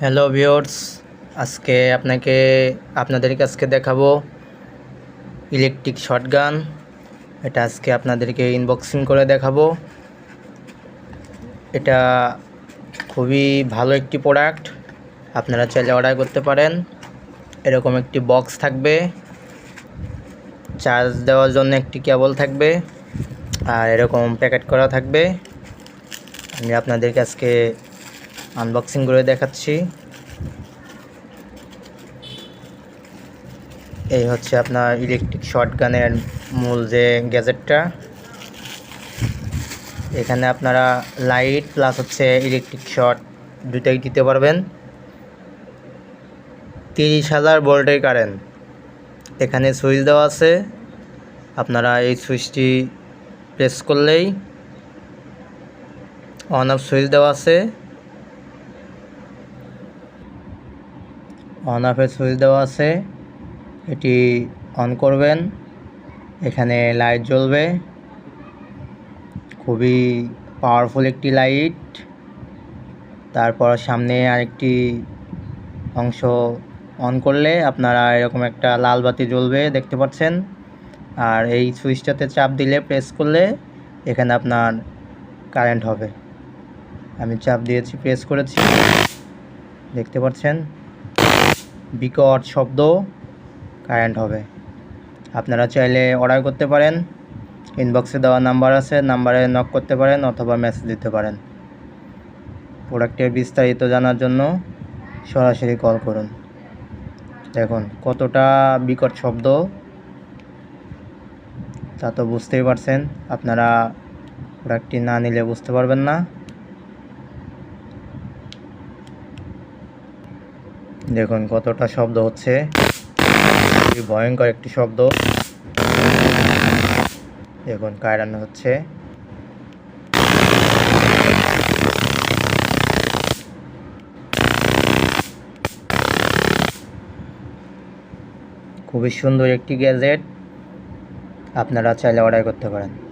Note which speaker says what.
Speaker 1: Hello viewers আজকে আপনাকে আপনাদেরকে আজকে দেখাবো ইলেকট্রিক শটগান। এটা আজকে আপনাদেরকে ইনবক্সিং করে দেখাবো। এটা খুবই ভালো একটি প্রোডাক্ট আপনারা চাইলে অর্ডার করতে পারেন। এরকম একটি বক্স থাকবে। চার্জ দেওয়ার জন্য একটি কেবল থাকবে। আর এরকম প্যাকেট করা থাকবে। আমি আপনাদেরকে আজকে আনবক্সিং করে দেখাচ্ছি। এই হচ্ছে আপনার ইলেকট্রিক শর্টগানের মূল যে গ্যাজেটটা এখানে আপনারা লাইট প্লাস হচ্ছে ইলেকট্রিক শর্ট দুটাই দিতে পারবেন। তিরিশ হাজার ভোল্টের কারেন্ট এখানে সুইচ দেওয়া আছে। আপনারা এই সুইচটি প্রেস করলেই অন অফ সুইচ দেওয়া আছে। অন অফের সুইচ দেওয়া আছে। এটি অন করবেন। এখানে লাইট জ্বলবে। খুবই পাওয়ারফুল একটি লাইট তারপর সামনে আরেকটি অংশ অন করলে আপনারা এরকম একটা লাল বাতি জ্বলবে, দেখতে পাচ্ছেন। আর এই সুইচটাতে চাপ দিলে প্রেস করলে এখানে আপনার কারেন্ট হবে। আমি চাপ দিয়েছি প্রেস করেছি। দেখতে পাচ্ছেন? বিকট শব্দ কারেন্ট হবে। আপনারা চাইলে অর্ডার করতে পারেন। ইনবক্সে দেওয়া নাম্বার আছে নাম্বারে নক করতে পারেন অথবা মেসেজ দিতে পারেন। প্রোডাক্টের বিস্তারিত জানার জন্য সরাসরি কল করুন। দেখুন, কতটা বিকট শব্দ। তা তো বুঝতেই পারছেন। আপনারা প্রোডাক্টটি না নিলে বুঝতে পারবেন না। দেখুন কতটা শব্দ হচ্ছে। ভয়ঙ্কর একটি শব্দ। দেখুন কায়রানো হচ্ছে। খুবই সুন্দর একটি গ্যাজেট। আপনারা চাইলে অর্ডার করতে পারেন।